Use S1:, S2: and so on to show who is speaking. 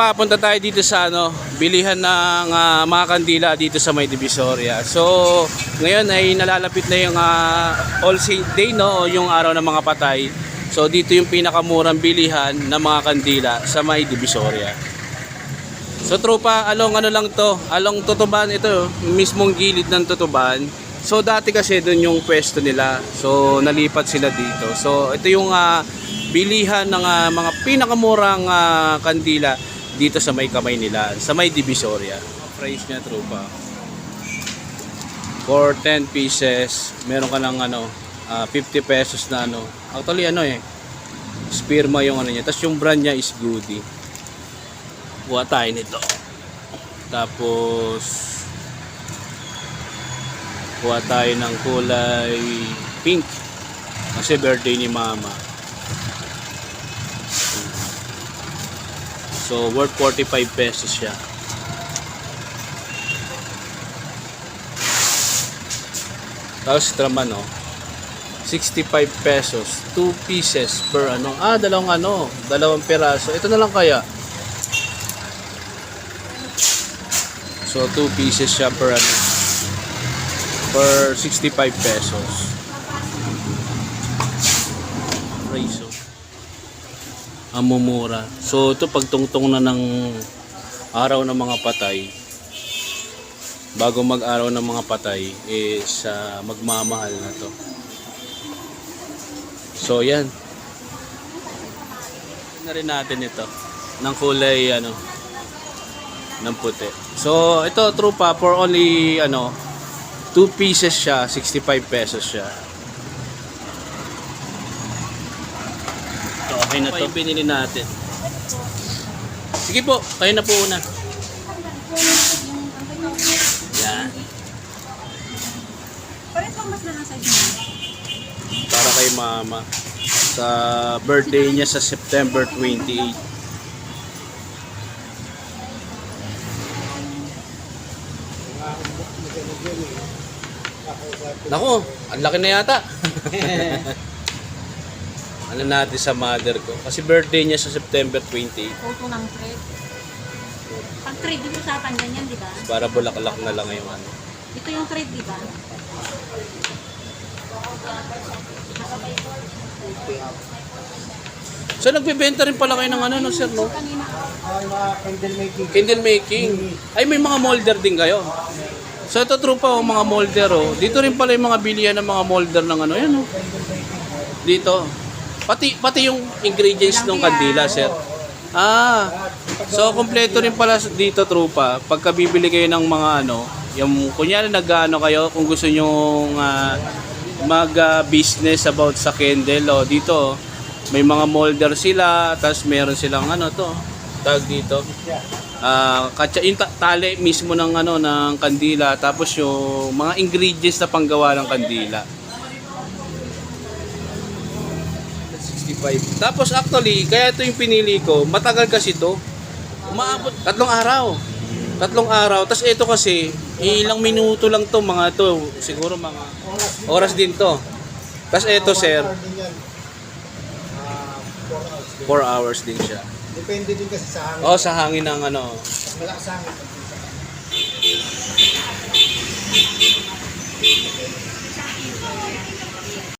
S1: tropa, punta tayo dito sa ano, bilihan ng ah, mga kandila dito sa May Divisoria. So, ngayon ay nalalapit na yung ah, All Saint Day, no? Yung araw ng mga patay. So, dito yung pinakamurang bilihan ng mga kandila sa May Divisoria. So, tropa, along ano lang to, along Tutuban, ito, mismong gilid ng Tutuban. So, dati kasi doon yung pwesto nila. So, nalipat sila dito. So, ito yung ah, bilihan ng ah, mga pinakamurang ah, kandila dito sa may kamay nila, sa may Divisoria. Price niya, tropa. For 10 pieces, meron ka ng ano, ah, 50 pesos na ano. Actually, ano eh, Spearma yung ano niya. Tapos yung brand niya is Goody. Kuha tayo nito. Tapos, kuha tayo ng kulay pink. Kasi birthday ni mama. So, worth 45 pesos siya. Tapos, traman, no? 65 pesos. 2 pieces per ano. Ah, dalawang ano. Dalawang peraso. Ito na lang kaya. So, 2 pieces siya per ano. Per 65 pesos. Preso. Ang. So, ito pagtungtong na ng araw ng mga patay. Bago mag-araw ng mga patay is ah, magmamahal na to. So, yan. Na rin natin ito. Ng kulay, ano, ng puti. So, ito, trupa, for only, ano, 2 pieces siya, 65 pesos siya. Okay na to. yung binili natin. Sige po, kayo na po una. Yan.
S2: Pares pang mas na lang sa inyo.
S1: Para kay mama. Sa birthday niya sa September 28. Nako, ang laki na yata. ano natin sa mother ko. Kasi birthday niya sa September 28.
S2: Photo ng thread. Pag thread, dito usapan ganyan, di ba?
S1: Para bulaklak na lang yung ano.
S2: Ito yung thread, di ba?
S1: So nagbebenta rin pala kayo ng ano no sir no?
S2: Kanina,
S3: Ay, mga candle making.
S1: Candle making. Ay may mga molder din kayo. So ito true pa oh, mga molder oh. Dito rin pala yung mga bilihan ng mga molder ng ano yan oh. Dito. Pati pati yung ingredients ng kandila sir. Ah. So kompleto rin pala dito trupa. Pagka bibili kayo ng mga ano, yung kunyari nag-ano kayo kung gusto niyo mag ah, business about sa candle oh, dito oh, may mga molder sila, tapos meron silang ano to, tag dito. Ah, katsa yung ta- tali mismo ng ano ng kandila, tapos yung mga ingredients na panggawa ng kandila. 65. Tapos actually, kaya ito yung pinili ko, matagal kasi to. Umaabot tatlong araw. Tatlong araw. Tapos ito kasi, ilang minuto lang to mga to. Siguro mga oras din to. Tapos ito sir,
S3: Din yan. Ah, 4 hours.
S1: 4 hours
S3: din.
S1: siya.
S3: Depende din kasi sa hangin.
S1: Oh, sa hangin ng ano.
S3: Malakas hangin.